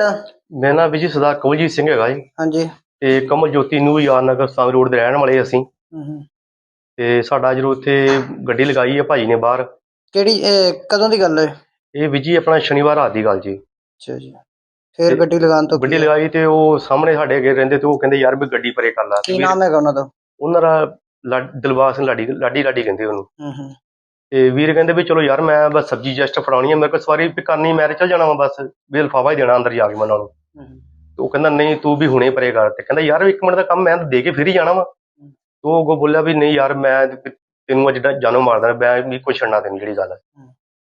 ਤੁਹਾਡਾ? ਮੇਰਾ ਨਾਮ ਵਿਜੀ ਸਰਦਾਰ ਕਵਲਜੀਤ ਸਿੰਘ ਹੈਗਾ ਜੀ। ਹਾਂਜੀ। ਤੇ ਕਮਲ ਜੋਤੀ ਨੂੰ ਯਾਰ ਨਗਰ ਸੰਗ ਰੋਡ ਦੇ ਰਹਿਣ ਵਾਲੇ ਅਸੀਂ। ਹੂੰ ਤੇ ਸਾਡਾ ਜਦੋਂ ਇੱਥੇ ਗੱਡੀ ਲਗਾਈ ਹੈ ਭਾਜੀ ਨੇ ਬਾਹਰ। ਕਿਹੜੀ ਇਹ ਕਦੋਂ ਦੀ ਗੱਲ ਹੈ? ਇਹ ਵਿਜੀ ਆਪਣਾ ਸ਼ਨੀਵਾਰ ਰਾਤ ਦੀ ਗੱਲ ਜੀ। ਅੱਛਾ ਜੀ। ਫਿਰ ਗੱਡੀ ਲਗਾਉਣ ਤੋਂ ਗੱਡੀ ਲਗਾਈ ਤੇ ਉਹ ਸਾਹਮਣੇ ਸਾਡੇ ਅੱਗੇ ਰਹਿੰਦੇ ਤੇ ਉਹ ਕਹਿੰਦੇ ਯਾਰ ਵੀ ਗੱਡੀ ਪਰੇ ਕਰ ਲਾ। ਕੀ ਨਾਮ ਹੈਗਾ ਉਹਨਾਂ ਦਾ? ਉਹਨਾਂ ਦਾ ਲਾ- ਦਿਲਬਾਗ ਸਿੰਘ ਲਾਡੀ ਲਾਡੀ ਲਾਡੀ ਕਹਿੰਦੇ ਉਹਨੂੰ। ਹੂੰ ਹੂੰ। ਤੇ ਵੀਰ ਕਹਿੰਦੇ ਵੀ ਚਲੋ ਯਾਰ ਮੈਂ ਬਸ ਸਬਜ਼ੀ ਜਸਟ ਫੜਾਉਣੀ ਹੈ ਮੇਰੇ ਕੋਲ ਸਵਾਰੀ ਵੀ ਕਰਨੀ ਮੈਂ ਚੱਲ ਜਾਣਾ ਵਾ ਬਸ ਵੀ ਲਫਾਫਾ ਹੀ ਦੇਣਾ ਅੰਦਰ ਜਾ ਕੇ ਮੈਂ ਉਹਨਾਂ ਨੂੰ। ਤੇ ਉਹ ਕਹਿੰਦਾ ਨਹੀਂ ਤੂੰ ਵੀ ਹੁਣੇ ਪਰੇ ਕਰ ਤੇ ਕਹਿੰਦਾ ਯਾਰ ਇੱਕ ਮਿੰਟ ਦਾ ਕੰਮ ਮੈਂ ਤਾਂ ਦੇ ਕੇ ਫਿਰ ਹੀ ਜਾਣਾ ਵਾ। ਉਹ ਅੱਗੋਂ ਬੋਲਿਆ ਵੀ ਨਹੀਂ ਯਾਰ ਮੈਂ ਤੈਨੂੰ ਅੱਜ ਜਾਨੋਂ ਮਾਰਦਾ ਮੈਂ ਵੀ ਕੁਛ ਛੱਡਣਾ ਤੈਨੂੰ ਜਿਹੜੀ ਗੱਲ ਹੈ।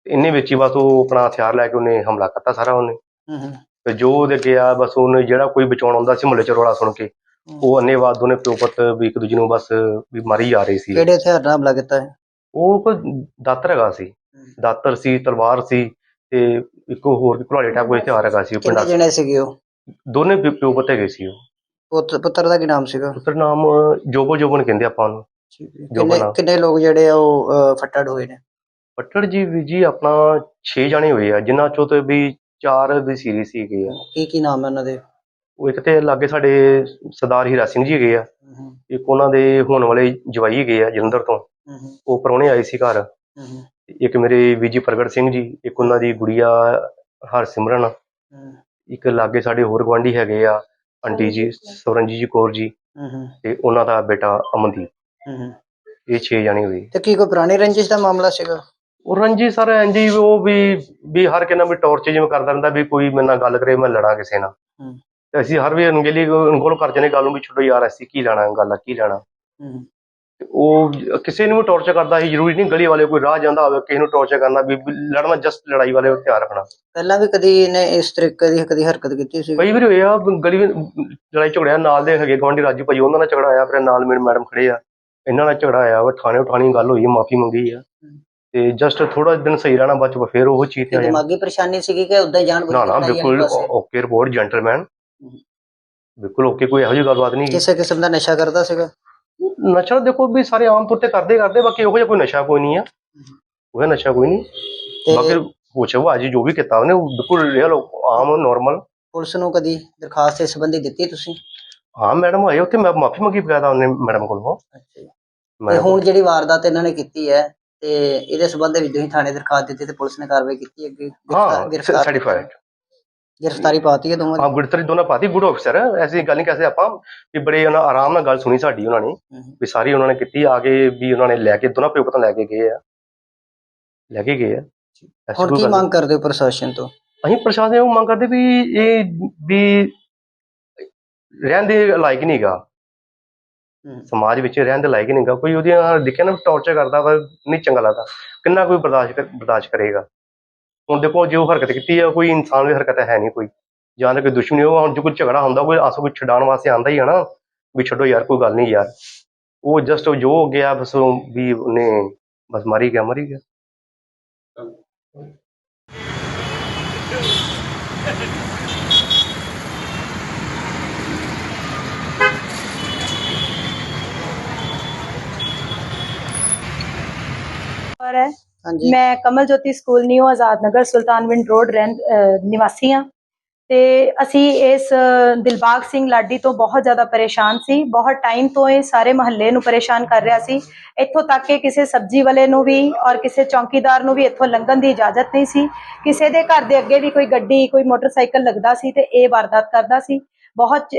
ਇੰਨੇ ਵਿੱਚ ਹੀ ਬਸ ਉਹ ਆਪਣਾ ਹਥਿਆਰ ਲੈ ਕੇ ਉਹਨੇ ਹਮਲਾ ਕਰਤਾ ਸਾਰਾ ਉਹਨੇ। ਤੇ ਜੋ ਉਹਦੇ ਗਿਆ ਬਸ ਉਹਨੇ ਜਿਹੜਾ ਕੋਈ ਬਚਾਉਣ ਆਉਂਦਾ ਸੀ ਮੁਹੱਲੇ ਚ ਰੌਲਾ ਸੁਣ ਕੇ ਉਹ ਅੰਨੇਵਾਦ ਉਹਨੇ ਪਿਓ ਪੁੱਤ ਵੀ ਇੱਕ ਦੂਜੇ ਨੂੰ ਬਸ ਵੀ ਮਾਰੀ ਜਾ ਰਹੀ ਸੀ। ਕਿਹੜੇ ਹਥਿਆਰ ਨਾਲ ਹਮਲਾ ਕੀਤਾ ਹੈ ਉਹ ਕੋਈ ਦਾਤਰ ਹੈਗਾ ਸੀ। ਦਾਤਰ ਸੀ ਤਲਵਾਰ ਸੀ ਤੇ ਇੱਕ ਹੋਰ ਵੀ ਘੁਲਾੜੇ ਟਾਈਪ ਕੋਈ ਹਥਿਆਰ ਹੈਗਾ ਸੀ ਉਹ ਕਿੰਨੇ ਪਿੰਡਾਂ ਜਣੇ ਸੀਗੇ ਉਹ? ਦੋਨੇ ਪਿਓ ਪਿਓ ਪੁੱਤ ਹੈਗੇ ਸੀ ਉਹ। ਪੁੱਤ ਪੁੱਤਰ ਦਾ ਕੀ ਨਾਮ ਸੀਗਾ? ਪੁੱਤਰ ਨਾਮ ਜੋਬੋ ਜੋਬਨ ਕਹਿੰਦੇ ਆਪਾਂ ਉਹਨੂੰ। ਜੋ ਕਿੰਨੇ ਲੋਕ ਜਿਹੜੇ ਆ ਉਹ ਅਹ, ਫੱਟੜ ਹੋਏ ਨੇ? ਪੱਟੜ ਜੀ ਵੀ ਜੀ ਆਪਣਾ 6 ਜਾਣੇ ਹੋਏ ਆ ਜਿਨ੍ਹਾਂ ਚੋਂ ਤੇ ਵੀ 4 ਵੀ ਸੀਰੀਅਸ ਸੀਗੇ ਆ। ਕੀ ਕੀ ਨਾਮ ਹੈ ਉਹਨਾਂ ਦੇ? ਉਹ ਇੱਕ ਤੇ ਲਾਗੇ ਸਾਡੇ ਸਰਦਾਰ ਹੀਰਾ ਸਿੰਘ ਜੀ ਹੈਗੇ ਆ। ਹੂੰ ਹੂੰ। ਇੱਕ ਉਹਨਾਂ ਦੇ ਹੋਣ ਵਾਲੇ ਜਵਾਈ ਹੈਗੇ ਆ ਜਲੰਧਰ ਤੋਂ। ਹੂੰ ਹੂੰ, ਉਹ ਪ੍ਰਾਹੁਣੇ ਆਏ ਸੀ ਘਰ। ਇੱਕ ਮੇਰੇ ਵਿਜੀ ਪ੍ਰਗਟ ਸਿੰਘ ਜੀ ਇੱਕ ਉਹਨਾਂ ਦੀ ਗੁੜੀਆ ਹਰਸਿਮਰਨ ਇੱਕ ਲਾਗੇ ਸਾਡੇ ਹੋਰ ਗਵਾਂਢੀ ਹੈਗੇ ਆ ਆਂਟੀ ਜੀ ਸਵਰਨਜੀਤ ਜੀ ਕੌਰ ਜੀ ਤੇ ਉਹਨਾਂ ਦਾ ਬੇਟਾ ਅਮਨਦੀਪ। ਇਹ 6 ਜਾਣੇ ਹੋਏ। ਤੇ ਕੀ ਕੋਈ ਪੁਰਾਣੀ ਰੰਜਿਸ਼ ਦਾ ਮਾਮਲਾ ਸੀਗਾ? ਉਹ ਰਣਜੀ ਸਰ ਇੰਜੀ ਉਹ ਵੀ ਵੀ ਹਰ ਕਿਨਾ ਵੀ ਟੌਰਚ ਜਿਵੇਂ ਕਰਦਾ ਰਹਿੰਦਾ ਵੀ ਕੋਈ ਮੇਰੇ ਨਾਲ ਗੱਲ ਕਰੇ ਮੈਂ ਲੜਾਂ ਕਿਸੇ ਨਾਲ। ਅਸੀਂ ਹਰ ਵੀ ਅਣਗਹਿਲੀ ਅਣਗੋਲ ਕਰ ਜਨੇ ਗੱਲ ਨੂੰ ਵੀ ਛੱਡੋ ਯਾਰ ਅਸੀਂ ਕੀ ਲੈਣਾ ਗੱਲ ਆ, ਕੀ ਲੈਣਾ। ਉਹ ਕਿਸੇ ਨੂੰ ਵੀ ਟੌਰਚਰ ਕਰਦਾ ਸੀ ਜ਼ਰੂਰੀ ਨਹੀਂ ਗਲੀ ਵਾਲੇ ਕੋਈ ਰਾਹ ਜਾਂਦਾ ਹੋਵੇ ਕਿਸੇ ਨੂੰ ਟੌਰਚਰ ਕਰਨਾ ਵੀ ਵੀ ਲੜਨਾ ਜਸਟ ਲੜਾਈ ਵਾਲੇ ਉਹ ਧਿਆਨ ਰੱਖਣਾ। ਪਹਿਲਾਂ ਵੀ ਕਦੀ ਇਹਨੇ ਇਸ ਤਰੀਕੇ ਦੀ ਕਦੀ ਹਰਕਤ ਕੀਤੀ ਸੀ? ਕਈ ਵਾਰੀ ਹੋਇਆ ਗਲੀ ਵਿੱਚ ਲੜਾਈ ਝਗੜਿਆ ਨਾਲ ਦੇ ਹੈਗੇ ਗਵਾਂਢੀ ਰਾਜੂ ਭਾਈ ਉਹਨਾਂ ਨਾਲ ਝਗੜਾ ਆਇਆ ਫਿਰ ਨਾਲ ਮੇਰੇ ਮੈਡਮ ਖੜੇ ਆ। ਇਹਨਾਂ ਨਾਲ ਝਗੜਾ ਆਇਆ ਵਾ ਥਾਣੇ ਉਠਾਣੀ ਗੱਲ ਹੋਈ ਮਾਫੀ ਮੰਗੀ ਆ। ਤੇ ਜਸਟ ਥੋੜਾ ਦਿਨ ਸਹੀ ਰਹਿਣਾ ਬਾਅਦ ਚ ਫਿਰ ਉਹ ਚੀਜ਼ ਤੇ ਆ ਦਿਮਾਗੀ ਪਰੇਸ਼ਾਨੀ ਸੀਗੀ ਕਿ ਉਦਾਂ ਜਾਣ ਬੁੱਝ ਨਾ ਕੇ ਨਾ ਬਿਲਕੁਲ? ਓਕੇ ਰਿਪੋਰਟ ਜੈਂਟਲਮੈਨ ਬਿਲਕੁਲ ਓਕੇ ਕੋਈ ਇਹੋ ਜਿਹੀ ਗੱਲਬਾਤ ਨਹੀਂ। ਕਿਸੇ ਕਿਸਮ ਦਾ ਨਸ਼ਾ ਕਰਦਾ ਸੀਗਾ? ਨਸ਼ਾ ਦੇਖੋ ਵੀ ਸਾਰੇ ਆਮ ਤੌਰ ਤੇ ਕਰਦੇ ਕਰਦੇ ਬਾਕੀ ਜਿਹਾ ਕੋਈ ਨਸ਼ਾ ਕੋਈ ਨਹੀਂ ਆ। ਉਹ ਨਸ਼ਾ ਕੋਈ ਨਹੀਂ। ਬਾਕੀ ਉਹ ਅੱਜ ਜੋ ਵੀ ਕੀਤਾ ਉਹਨੇ ਉਹ ਬਿਲਕੁਲ ਰੀਅਲ ਆਮ ਨਾਰਮਲ ਪੁਲਿਸ ਨੂੰ ਕਦੀ ਦਰਖਾਸਤ ਇਸ ਸੰਬੰਧੀ ਦਿੱਤੀ ਤੁਸੀਂ? ਹਾਂ ਮੈਡਮ ਆਏ ਉੱਥੇ ਮੈਂ ਮਾਫੀ ਮੰਗੀ ਬਕਾਇਦਾ ਉਹਨੇ ਮੈਡਮ ਕੋਲੋਂ। ਅੱਛਾ ਜੀ। ਤੇ ਹੁਣ ਜਿਹੜੀ ਵਾਰਦਾਤ ਇਹਨਾਂ ਨੇ ਕੀਤੀ ਹੈ ਤੇ ਇਹਦੇ ਸੰਬੰਧ ਵਿੱਚ ਤੁਸੀਂ ਥਾਣੇ ਦਰਖਾਸਤ ਦਿੱਤੀ ਤੇ ਪੁਲਿਸ ਨੇ ਕਾਰਵਾਈ ਕੀਤੀ ਅੱਗੇ? ਹਾਂ ਸਰਟੀਫਾਈਡ ਗ੍ਰਿਫਤਾਰੀ ਪਾਤੀ ਹੈ ਦੋਵਾਂ ਹਾਂ ਗੁਰਤਰੀ ਦੋਨਾਂ ਪਾਤੀ ਗੁੱਡ ਆਫੀਸਰ ਐਸੀ ਗੱਲ ਨਹੀਂ ਕਹਦੇ ਆਪਾਂ ਵੀ ਬੜੇ ਉਹਨਾਂ ਆਰਾਮ ਨਾਲ ਗੱਲ ਸੁਣੀ ਸਾਡੀ ਉਹਨਾਂ ਨੇ ਦੀ ਵੀ ਸਾਰੀ ਉਹਨਾਂ ਨੇ ਕੀਤੀ ਆ ਕੇ ਵੀ ਉਹਨਾਂ ਨੇ ਲੈ ਕੇ ਦੋਨਾਂ ਪਿਓ ਪਤਾ ਲੈ ਕੇ ਗਏ ਆ। ਲੈ ਕੇ ਗਏ ਆ। ਐਸੀ ਹੁਣ ਕੋਈ ਕੀ ਗੱਲ ਮੰਗ ਕਰਦੇ ਹੋ ਪ੍ਰਸ਼ਾਸਨ ਤੋਂ? ਅਸੀਂ ਪ੍ਰਸ਼ਾਸਨ ਨੂੰ ਮੰਗ ਕਰਦੇ ਵੀ ਇਹ ਵੀ ਰਹਿਣ ਦੇ ਲਾਇਕ ਨਹੀਂਗਾ ਸਮਾਜ ਵਿੱਚ ਰਹਿਣ ਦੇ ਲਾਇਕ ਨਹੀਂਗਾ ਕੋਈ ਉਹਦੀਆਂ ਦੇਖਿਆ ਨਾ ਟੌਰਚਰ ਕਰਦਾ ਵਾ ਨਹੀਂ ਚੰਗਾ ਲੱਗਦਾ। ਕਿੰਨਾ ਕੋਈ ਬਰਦਾਸ਼ਤ ਕਰ- ਬਰਦਾਸ਼ਤ ਕਰੇਗਾ। ਹੁਣ ਦੇਖੋ ਜੋ ਹਰਕਤ ਕੀਤੀ ਆ, ਕੋਈ ਇਨਸਾਨ ਦੀ ਹਰਕਤ ਹੈ ਨਹੀਂ ਕੋਈ। ਜਾਂ ਤਾਂ ਕੋਈ ਦੁਸ਼ਮਣੀ ਉਹ ਹੁਣ ਜੋ ਕੋਈ ਝਗੜਾ ਹੁੰਦਾ, ਕੋਈ ਆਸੋ ਕੋਈ ਛਡਾਉਣ ਵਾਸਤੇ ਆਂਦਾ ਹੀ ਆ ਨਾ, ਵੀ ਛੱਡੋ ਯਾਰ, ਕੋਈ ਗੱਲ ਨਹੀਂ ਯਾਰ। ਉਹ ਜਸਟ ਜੋ ਹੋ ਗਿਆ, ਬਸ ਵੀ ਉਹਨੇ ਬਸ ਮਾਰੀ ਗਿਆ, ਮਰੀ ਗਿਆ। ਪਰ ਮੈਂ Kamal Jyoti school new Azad Nagar Sultanwind road ਰਹਿਣ ਨਿਵਾਸੀ ਹਾਂ। ਤੇ ਅਸੀਂ ਇਸ ਦਿਲਬਾਗ ਸਿੰਘ ਲਾਡੀ ਤੋਂ ਬਹੁਤ ਜ਼ਿਆਦਾ ਪਰੇਸ਼ਾਨ ਸੀ। ਬਹੁਤ ਟਾਈਮ ਤੋਂ ਇਹ ਸਾਰੇ ਮਹੱਲੇ ਨੂੰ ਪਰੇਸ਼ਾਨ ਕਰ ਰਿਹਾ ਸੀ। ਇੱਥੋਂ ਤੱਕ ਕਿ ਕਿਸੇ ਸਬਜ਼ੀ ਵਾਲੇ ਨੂੰ ਵੀ ਔਰ ਕਿਸੇ ਚੌਂਕੀਦਾਰ ਨੂੰ ਵੀ ਇੱਥੋਂ ਲੰਘਣ ਦੀ ਇਜਾਜ਼ਤ ਨਹੀਂ ਸੀ। ਕਿਸੇ ਦੇ ਘਰ ਦੇ ਅੱਗੇ ਵੀ ਕੋਈ ਗੱਡੀ, ਕੋਈ ਮੋਟਰਸਾਈਕਲ ਲੱਗਦਾ ਸੀ ਤੇ ਇਹ ਵਾਰਦਾਤ ਕਰਦਾ ਸੀ। ਬਹੁਤ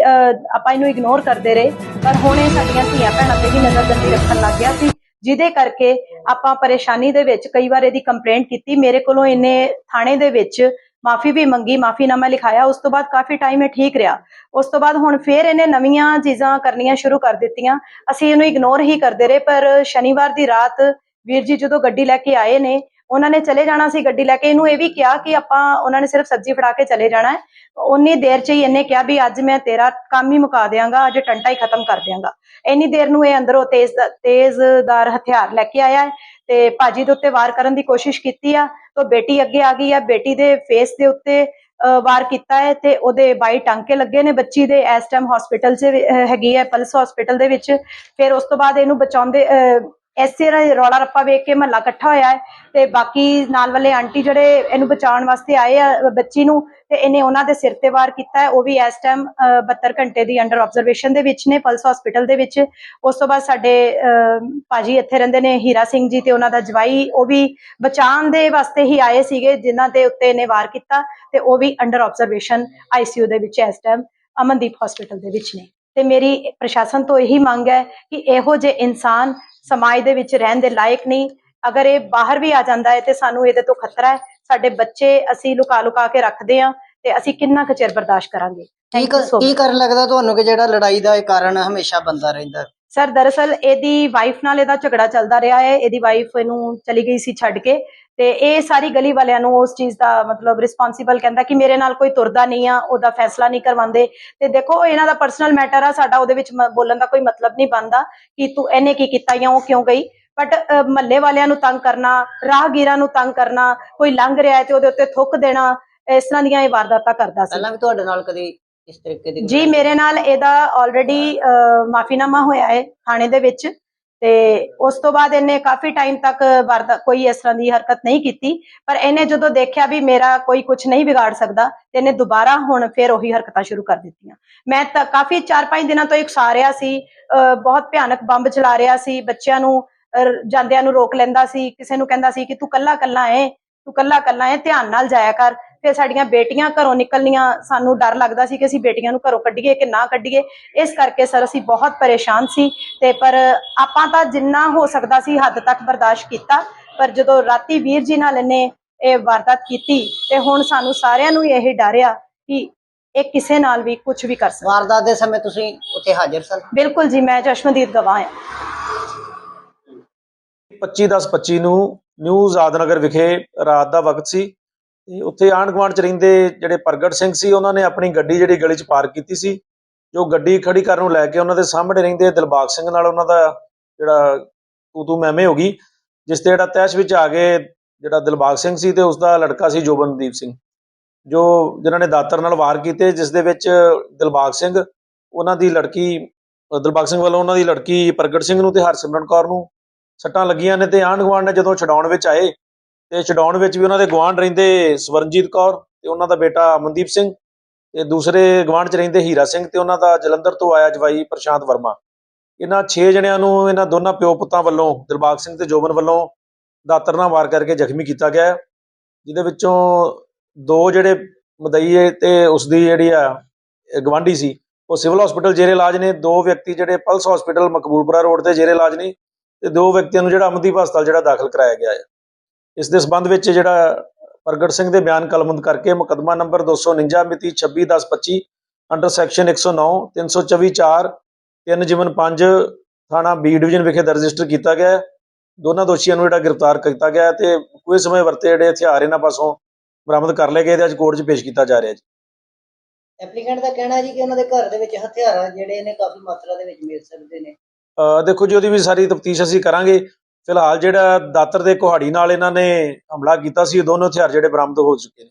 ਆਪਾਂ ਇਹਨੂੰ ਇਗਨੋਰ ਕਰਦੇ ਰਹੇ। ਪਰ ਹੁਣ ਇਹ ਸਾਡੀਆਂ ਧੀਆਂ ਭੈਣਾਂ ਤੇ ਵੀ ਨਜ਼ਰਬੰਦੀ ਰੱਖਣ ਲੱਗ ਗਿਆ ਸੀ। ਜਿਹਦੇ ਕਰਕੇ ਆਪਾਂ ਪਰੇਸ਼ਾਨੀ ਦੇ ਵਿੱਚ ਕਈ ਵਾਰ ਇਹਦੀ ਕੰਪਲੇਂਟ ਕੀਤੀ। ਮੇਰੇ ਕੋਲੋਂ ਇਹਨੇ ਥਾਣੇ ਦੇ ਵਿੱਚ ਮਾਫੀ ਵੀ ਮੰਗੀ ਮਾਫੀਨਾਮਾ ਲਿਖਾਇਆ। ਉਸ ਤੋਂ ਬਾਅਦ ਕਾਫੀ ਟਾਈਮ ਇਹ ਠੀਕ ਰਿਹਾ। ਉਸ ਤੋਂ ਬਾਅਦ ਹੁਣ ਫੇਰ ਇਹਨੇ ਨਵੀਆਂ ਚੀਜ਼ਾਂ ਕਰਨੀਆਂ ਸ਼ੁਰੂ ਕਰ ਦਿੱਤੀਆਂ। ਅਸੀਂ ਇਹਨੂੰ ਇਗਨੋਰ ਹੀ ਕਰਦੇ ਰਹੇ, ਪਰ ਸ਼ਨੀਵਾਰ ਦੀ ਰਾਤ ਵੀਰ ਜੀ ਜਦੋਂ ਗੱਡੀ ਲੈ ਕੇ ਆਏ ਨੇ ਉਹਨਾਂ ਨੇ ਚਲੇ ਜਾਣਾ ਸੀ ਗੱਡੀ ਲੈ ਕੇ ਇਹਨੂੰ ਇਹ ਵੀ ਕਿਹਾ ਕਿ ਆਪਾਂ ਉਹਨਾਂ ਨੇ ਸਿਰਫ ਸਬਜ਼ੀ ਫੜਾ ਕੇ ਚਲੇ ਜਾਣਾ ਹੈ। ਉਨੀ ਦੇਰ ਚ ਹੀ ਇਹਨੇ ਕਿਹਾ ਵੀ ਅੱਜ ਮੈਂ ਤੇਰਾ ਕੰਮ ਹੀ ਮੁਕਾ ਦਿਆਂਗਾ ਅੱਜ ਟੰਟਾ ਹੀ ਖਤਮ ਕਰ ਦਿਆਂਗਾ। ਇੰਨੀ ਦੇਰ ਨੂੰ ਇਹ ਅੰਦਰੋਂ ਤੇਜ਼ ਤੇਜ਼ਦਾਰ ਹਥਿਆਰ ਲੈ ਕੇ ਆਇਆ ਹੈ ਤੇ ਭਾਜੀ ਦੇ ਉੱਤੇ ਵਾਰ ਕਰਨ ਦੀ ਕੋਸ਼ਿਸ਼ ਕੀਤੀ ਆ ਤਾਂ ਬੇਟੀ ਅੱਗੇ ਆ ਗਈ ਆ ਬੇਟੀ ਦੇ ਫੇਸ ਦੇ ਉੱਤੇ ਵਾਰ ਕੀਤਾ ਹੈ ਤੇ ਉਹਦੇ ਬਾਈ ਟਾਂਕੇ ਲੱਗੇ ਨੇ ਬੱਚੀ ਦੇ ਇਸ ਟਾਈਮ ਹਸਪੀਟਲ 'ਚ ਹੈਗੀ ਹੈ ਪਲਸ ਹਸਪੀਟਲ ਦੇ ਵਿੱਚ। ਫਿਰ ਉਸ ਤੋਂ ਬਾਅਦ ਇਹਨੂੰ ਬਚਾਉਂਦੇ ਅਹ, ਐਸੇ ਰੌਲਾ ਰੱਪਾ ਵੇਖ ਕੇ ਮਹੱਲਾ ਇਕੱਠਾ ਹੋਇਆ ਹੈ ਤੇ ਬਾਕੀ ਨਾਲ ਵਾਲੇ ਆਂਟੀ ਜਿਹੜੇ ਇਹਨੂੰ ਬਚਾਉਣ ਵਾਸਤੇ ਆਏ ਆ ਬੱਚੀ ਨੂੰ ਤੇ ਇਹਨੇ ਉਹਨਾਂ ਦੇ ਸਿਰ ਤੇ ਵਾਰ ਕੀਤਾ ਹੈ। ਉਹ ਵੀ ਇਸ ਟਾਈਮ 72 ਘੰਟੇ ਦੀ ਅੰਡਰ ਆਬਜ਼ਰਵੇਸ਼ਨ ਦੇ ਵਿੱਚ ਨੇ ਪਲਸ ਹਸਪੀਟਲ ਦੇ ਵਿੱਚ। ਉਸ ਤੋਂ ਬਾਅਦ ਸਾਡੇ ਅਹ, ਭਾਜੀ ਇੱਥੇ ਰਹਿੰਦੇ ਨੇ ਹੀਰਾ ਸਿੰਘ ਜੀ ਤੇ ਉਹਨਾਂ ਦਾ ਜਵਾਈ। ਉਹ ਵੀ ਬਚਾਉਣ ਦੇ ਵਾਸਤੇ ਹੀ ਆਏ ਸੀਗੇ ਜਿਨ੍ਹਾਂ ਦੇ ਉੱਤੇ ਇਹਨੇ ਵਾਰ ਕੀਤਾ ਤੇ ਉਹ ਵੀ ਅੰਡਰ ਆਬਜ਼ਰਵੇਸ਼ਨ ਆਈਸੀਯੂ ਦੇ ਵਿੱਚ ਇਸ ਟਾਈਮ ਅਮਨਦੀਪ ਹਸਪੀਟਲ ਦੇ ਵਿੱਚ ਨੇ। ਤੇ ਮੇਰੀ ਪ੍ਰਸ਼ਾਸਨ ਤੋਂ ਇਹੀ ਮੰਗ ਹੈ ਕਿ ਇਹੋ ਜਿਹੇ ਇਨਸਾਨ ਸਮਾਜ ਦੇ ਵਿੱਚ ਰਹਿਣ ਦੇ ਲਾਇਕ ਨਹੀਂ। ਅਗਰ ਇਹ ਬਾਹਰ ਵੀ ਆ ਜਾਂਦਾ ਹੈ ਤੇ ਸਾਨੂੰ ਇਹਦੇ ਤੋਂ ਖਤਰਾ ਹੈ। ਸਾਡੇ ਬੱਚੇ ਅਸੀਂ ਲੁਕਾ ਲੁਕਾ ਕੇ ਰੱਖਦੇ ਆ ਤੇ ਅਸੀਂ ਕਿੰਨਾ ਕੁ ਚਿਰ ਬਰਦਾਸ਼ਤ ਕਰਾਂਗੇ। ਕੀ ਕੀ. ਕਰਨ ਲੱਗਦਾ ਤੁਹਾਨੂੰ ਕਿ ਜਿਹੜਾ ਲੜਾਈ ਦਾ ਇਹ ਕਾਰਨ ਹਮੇਸ਼ਾ ਬੰਦਾ ਰਹਿੰਦਾ? ਸਰ ਦਰਅਸਲ ਇਹਦੀ ਵਾਈਫ ਨਾਲ ਇਹਦਾ ਝਗੜਾ ਚੱਲਦਾ ਰਿਹਾ ਹੈ। ਇਹਦੀ ਵਾਈਫ ਇਹਨੂੰ ਚਲੀ ਗਈ ਸੀ ਛੱਡ ਕੇ ਤੇ ਇਹ ਸਾਰੀ ਗਲੀ ਵਾਲਿਆਂ ਨੂੰ ਉਸ ਚੀਜ਼ ਦਾ ਮਤਲਬ ਰਿਸਪੌਂਸਿਬਲ ਕਹਿੰਦਾ ਕਿ ਮੇਰੇ ਨਾਲ ਕੋਈ ਤੁਰਦਾ ਨਹੀਂ ਆ, ਉਹਦਾ ਫੈਸਲਾ ਨਹੀਂ ਕਰਵਾਉਂਦੇ। ਤੇ ਦੇਖੋ, ਇਹਨਾਂ ਦਾ ਪਰਸਨਲ ਮੈਟਰ ਆ, ਸਾਡਾ ਉਹਦੇ ਵਿੱਚ ਬੋਲਣ ਦਾ ਕੋਈ ਮਤਲਬ ਨਹੀਂ ਬਣਦਾ ਕਿ ਤੂੰ ਇਹਨੇ ਕੀ ਕੀਤਾ ਜਾਂ ਉਹ ਕਿਉਂ ਗਈ। ਬਟ ਮਹੱਲੇ ਵਾਲਿਆਂ ਨੂੰ ਤੰਗ ਕਰਨਾ, ਰਾਹਗੀਰਾਂ ਨੂੰ ਤੰਗ ਕਰਨਾ, ਕੋਈ ਲੰਘ ਰਿਹਾ ਤੇ ਉਹਦੇ ਉੱਤੇ ਥੁੱਕ ਦੇਣਾ, ਇਸ ਤਰ੍ਹਾਂ ਦੀਆਂ ਇਹ ਵਾਰਦਾਤਾਂ ਕਰਦਾ ਸੀ। ਪਹਿਲਾਂ ਵੀ ਤੁਹਾਡੇ ਨਾਲ ਕਦੇ ਇਸ ਤਰੀਕੇ ਦੀ ਜੀ ਮੇਰੇ ਨਾਲ ਇਹਦਾ ਆਲਰੇਡੀ ਮਾਫੀਨਾਮਾ ਹੋਇਆ ਹੈ ਥਾਣੇ ਦੇ ਵਿੱਚ ਤੇ ਉਸ ਤੋਂ ਬਾਅਦ ਇਹਨੇ ਕਾਫੀ ਟਾਈਮ ਤੱਕ ਕੋਈ ਇਸ ਤਰ੍ਹਾਂ ਦੀ ਹਰਕਤ ਨਹੀਂ ਕੀਤੀ। ਪਰ ਇਹਨੇ ਜਦੋਂ ਦੇਖਿਆ ਵੀ ਮੇਰਾ ਕੋਈ ਕੁਝ ਨਹੀਂ ਵਿਗਾੜ ਸਕਦਾ ਤੇ ਇਹਨੇ ਦੁਬਾਰਾ ਹੁਣ ਫਿਰ ਉਹੀ ਹਰਕਤਾਂ ਸ਼ੁਰੂ ਕਰ ਦਿੱਤੀਆਂ। ਮੈਂ ਤਾਂ ਕਾਫੀ 4-5 ਦਿਨਾਂ ਤੋਂ ਇੱਕ ਸਾਰਿਆ ਸੀ ਬਹੁਤ ਭਿਆਨਕ ਬੰਬ ਚਲਾ ਰਿਹਾ ਸੀ ਬੱਚਿਆਂ ਨੂੰ ਜਾਂਦਿਆਂ ਨੂੰ ਰੋਕ ਲੈਂਦਾ ਸੀ ਕਿਸੇ ਨੂੰ ਕਹਿੰਦਾ ਸੀ ਕਿ ਤੂੰ ਕੱਲਾ ਕੱਲਾ ਹੈ ਤੂੰ ਕੱਲਾ ਕੱਲਾ ਹੈ ਧਿਆਨ ਨਾਲ ਜਾਇਆ ਕਰ। ਫਿਰ ਸਾਡੀਆਂ ਬੇਟੀਆਂ ਘਰੋਂ ਨਿਕਲਣੀਆਂ ਸਾਨੂੰ ਡਰ ਲੱਗਦਾ ਸੀ ਕਿ ਅਸੀਂ ਬੇਟੀਆਂ ਨੂੰ ਘਰੋਂ ਕੱਢੀਏ ਕਿ ਨਾ ਕੱਢੀਏ। ਇਸ ਕਰਕੇ ਸਰ ਅਸੀਂ ਬਹੁਤ ਪਰੇਸ਼ਾਨ ਸੀ ਤੇ ਪਰ ਆਪਾਂ ਤਾਂ ਜਿੰਨਾ ਹੋ ਸਕਦਾ ਸੀ ਹੱਦ ਤੱਕ ਬਰਦਾਸ਼ਤ ਕੀਤਾ। ਪਰ ਜਦੋਂ ਰਾਤੀ ਵੀਰ ਜੀ ਨਾਲ ਇਹਨੇ ਇਹ ਵਾਰਦਾਤ ਕੀਤੀ ਤੇ ਹੁਣ ਸਾਨੂੰ ਸਾਰਿਆਂ ਨੂੰ ਇਹ ਡਰਿਆ ਕਿ ਇਹ ਕਿਸੇ ਨਾਲ ਵੀ ਕੁਝ ਵੀ ਕਰ ਸਕਦਾ ਵਾਰਦਾਤ ਦੇ ਸਮੇਂ ਤੁਸੀਂ ਉੱਥੇ ਹਾਜ਼ਰ ਸਨ? ਬਿਲਕੁਲ ਜੀ ਮੈਂ ਚਸ਼ਮਦੀਦ ਗਵਾਹ ਹਾਂ। 25/10/25 ਨੂੰ ਨਿਊ ਆਜ਼ਾਦਨਗਰ ਵਿਖੇ ਰਾਤ ਦਾ ਵਕਤ ਸੀ। ਤੇ ਉੱਥੇ ਆਂਢ ਗੁਆਂਢ ਚ ਰਹਿੰਦੇ ਜਿਹੜੇ ਪ੍ਰਗਟ ਸਿੰਘ ਸੀ, ਉਹਨਾਂ ਨੇ ਆਪਣੀ ਗੱਡੀ ਜਿਹੜੀ ਗਲੀ ਚ ਪਾਰਕ ਕੀਤੀ ਸੀ। ਜੋ ਗੱਡੀ ਖੜੀ ਕਰਨ ਨੂੰ ਲੈ ਕੇ ਉਹਨਾਂ ਦੇ ਸਾਹਮਣੇ ਰਹਿੰਦੇ ਦਿਲਬਾਗ ਸਿੰਘ ਨਾਲ ਉਹਨਾਂ ਦਾ ਜਿਹੜਾ ਤੂ ਤੂ ਮੈਮੇ ਹੋ ਗਈ, ਜਿਸ ਤੇ ਜਿਹੜਾ ਤੈਸ਼ ਵਿੱਚ ਆ ਕੇ ਜਿਹੜਾ ਦਿਲਬਾਗ ਸਿੰਘ ਸੀ ਤੇ ਉਸ ਦਾ ਲੜਕਾ ਸੀ ਜੋਬਨਦੀਪ ਸਿੰਘ। ਜੋ ਜਿਨ੍ਹਾਂ ਨੇ ਦਾਤਰ ਨਾਲ ਵਾਰ ਕੀਤੇ, ਜਿਸ ਦੇ ਵਿੱਚ ਦਿਲਬਾਗ ਸਿੰਘ ਉਹਨਾਂ ਦੀ ਲੜਕੀ, ਦਿਲਬਾਗ ਸਿੰਘ ਵੱਲੋਂ ਉਹਨਾਂ ਦੀ ਲੜਕੀ ਪ੍ਰਗਟ ਸਿੰਘ ਨੂੰ ਤੇ ਹਰਸਿਮਰਨ ਕੌਰ ਨੂੰ ਸੱਟਾਂ ਲੱਗੀਆਂ ਨੇ ਤੇ ਆਂਢ ਗੁਆਂਢ ਨੇ ਜਦੋਂ ਛਡਾਉਣ ਵਿੱਚ ਆਏ ਤੇ ਛਡਾਉਣ ਵਿੱਚ ਵੀ ਉਹਨਾਂ ਦੇ ਗੁਆਂਢ ਰਹਿੰਦੇ ਸਵਰਨਜੀਤ ਕੌਰ ਤੇ ਉਹਨਾਂ ਦਾ ਬੇਟਾ ਅਮਨਦੀਪ ਸਿੰਘ ਤੇ ਦੂਸਰੇ ਗੁਆਂਢ ਚ ਰਹਿੰਦੇ ਹੀਰਾ ਸਿੰਘ ਤੇ ਉਹਨਾਂ ਦਾ ਜਲੰਧਰ ਤੋਂ ਆਇਆ ਜਵਾਈ ਪ੍ਰਸ਼ਾਂਤ ਵਰਮਾ। ਇਹਨਾਂ 6 ਜਣਿਆਂ ਨੂੰ ਇਹਨਾਂ ਦੋਨਾਂ ਪਿਓ ਪੁੱਤਾਂ ਵੱਲੋਂ ਦਿਲਬਾਗ ਸਿੰਘ ਤੇ ਜੋਬਨ ਵੱਲੋਂ ਦਾਤਰ ਨਾਲ ਵਾਰ ਕਰਕੇ ਜ਼ਖਮੀ ਕੀਤਾ ਗਿਆ ਹੈ, ਜਿਹਦੇ ਵਿੱਚੋਂ ਦੋ ਜਿਹੜੇ ਮਦਈਏ ਹੈ ਤੇ ਉਸ ਦੀ ਜਿਹੜੀ ਆ ਇਹ ਗਵਾਂਢੀ ਸੀ ਉਹ ਸਿਵਲ ਹਸਪੀਟਲ ਜੇਰੇ ਇਲਾਜ ਨੇ ਦੋ ਵਿਅਕਤੀ ਜਿਹੜੇ ਪਲਸ ਹਸਪੀਟਲ ਮਕਬੂਲਪੁਰਾ ਰੋਡ ਤੇ ਜੇਰੇ ਇਲਾਜ ਨੇ ਤੇ ਦੋ ਵਿਅਕਤੀਆਂ ਨੂੰ ਜਿਹੜਾ ਅਮਨਦੀਪ ਹਸਪਤਾਲ ਜਿਹੜਾ ਦਾਖਲ ਕਰਾਇਆ ਗਿਆ ਹੈ। ਇਸ ਦੇ ਸਬੰਧ ਵਿੱਚ ਜਿਹੜਾ ਪ੍ਰਗਟ ਸਿੰਘ ਦੇ ਬਿਆਨ ਕਲਮਬੰਦ ਕਰਕੇ ਮੁਕੱਦਮਾ ਨੰਬਰ 249 ਮਿਤੀ 26/10/25 ਅੰਡਰ ਸੈਕਸ਼ਨ 109 324 4 3 ਜਿਮਨ 5 ਥਾਣਾ ਬੀ ਡਿਵੀਜ਼ਨ ਵਿਖੇ ਰਜਿਸਟਰ ਕੀਤਾ ਗਿਆ ਦੋਨਾਂ ਦੋਸ਼ੀਆਂ ਨੂੰ ਜਿਹੜਾ ਗ੍ਰਿਫਤਾਰ ਕੀਤਾ ਗਿਆ ਤੇ ਕੋਈ ਸਮੇਂ ਵਰਤੇ ਜਿਹੜੇ ਹਥਿਆਰ ਇਹਨਾਂ ਪਾਸੋਂ ਬਰਾਮਦ ਕਰ ਲਏ ਗਏ ਤੇ ਅੱਜ ਕੋਰਟ 'ਚ ਪੇਸ਼ ਕੀਤਾ ਜਾ ਰਿਹਾ ਹੈ ਐਪਲੀਕੈਂਟ ਦਾ ਕਹਿਣਾ ਜੀ ਕਿ ਉਹਨਾਂ ਦੇ ਘਰ ਦੇ ਵਿੱਚ ਹਥਿਆਰ ਜਿਹੜੇ ਨੇ ਕਾਫੀ ਮਾਤਰਾ ਦੇ ਵਿੱਚ ਮਿਲ ਸਕਦੇ ਨੇ। ਦੇਖੋ ਜੀ ਉਹਦੀ ਵੀ ਸਾਰੀ ਤਫਤੀਸ਼ ਅਸੀਂ ਕਰਾਂਗੇ। ਫਿਲਹਾਲ ਜਿਹੜਾ ਦਾਤਰ ਦੇ ਕੁਹਾੜੀ ਨਾਲ ਇਹਨਾਂ ਨੇ ਹਮਲਾ ਕੀਤਾ ਸੀ ਉਹ ਦੋਨੋਂ ਹਥਿਆਰ ਜਿਹੜੇ ਬਰਾਮਦ ਹੋ ਚੁੱਕੇ ਨੇ।